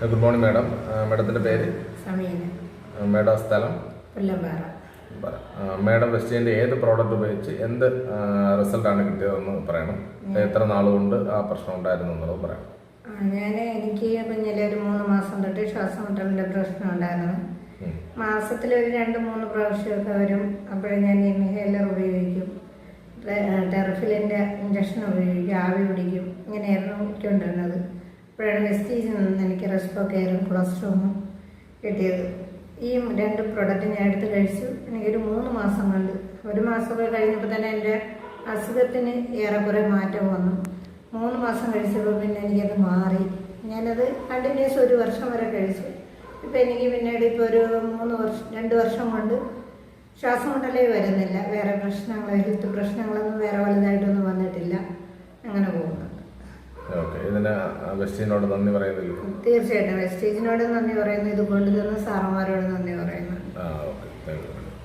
Good morning madam മാഡത്തിന്റെ പേര്? Madam സ്ഥലം? മാഡം വെസ്റ്റേന്റെ ഏത് പ്രോഡക്റ്റ് ഉപയോഗിച്ച് എന്ത് റിസൾട്ടാണ് കിട്ടിയതെന്ന് പറയണം. എത്ര നാളുകൊണ്ട് ആ പ്രശ്നം ഉണ്ടായിരുന്നു എന്നുള്ളത് പറയണം. ഞാൻ എനിക്ക് കുഞ്ഞിലെ ഒരു മൂന്ന് മാസം തൊട്ട് ശ്വാസം മുട്ടലിന്റെ പ്രശ്നം ഉണ്ടായിരുന്നു. മാസത്തിൽ ഒരു രണ്ട് മൂന്ന് പ്രാവശ്യമൊക്കെ വരും. അപ്പോഴും ഞാൻ ഇൻഹേലർ ഉപയോഗിക്കും. ടെറഫിലിന്റെ ഇഞ്ചക്ഷൻ ഉപയോഗിക്കും. ആവി പിടിക്കും. ഇങ്ങനെയായിരുന്നു എനിക്കൊണ്ടിരുന്നത് അപ്പോഴാണ് വെസ്റ്റീജിൽ നിന്ന് എനിക്ക് റെസ്പോ കെയറും കൊളസ്ട്രോമും കിട്ടിയത്. ഈ രണ്ട് പ്രൊഡക്റ്റ് ഞാൻ എടുത്ത് കഴിച്ചു. എനിക്കൊരു മൂന്ന് മാസം കണ്ട്. ഒരു മാസമൊക്കെ കഴിഞ്ഞപ്പോൾ തന്നെ എന്റെ അസുഖത്തിന് ഏറെക്കുറെ മാറ്റം വന്നു. മൂന്ന് മാസം കഴിച്ചപ്പോൾ പിന്നെ എനിക്കത് മാറി. ഞാനത് കണ്ടിന്യൂസ് ഒരു വർഷം വരെ കഴിച്ചു. ഇപ്പം എനിക്ക് പിന്നീട് ഇപ്പോൾ ഒരു മൂന്ന് വർഷം രണ്ട് വർഷം കൊണ്ട് ശ്വാസം മുട്ടലേ വരുന്നില്ല. വേറെ പ്രശ്നങ്ങൾ ഹെൽത്ത് പ്രശ്നങ്ങളൊന്നും വേറെ വലുതായിട്ടൊന്നും വന്നിട്ടില്ല. അങ്ങനെ പോകുന്നുണ്ട് ഇതിന് വെസ്റ്റീനോട് നന്ദി പറയുന്നില്ല തീർച്ചയായിട്ടും. വെസ്റ്റേജിനോട് നന്ദി പറയുന്നു. ഇത് തന്നെ സാറന്മാരോട് നന്ദി പറയുന്നു.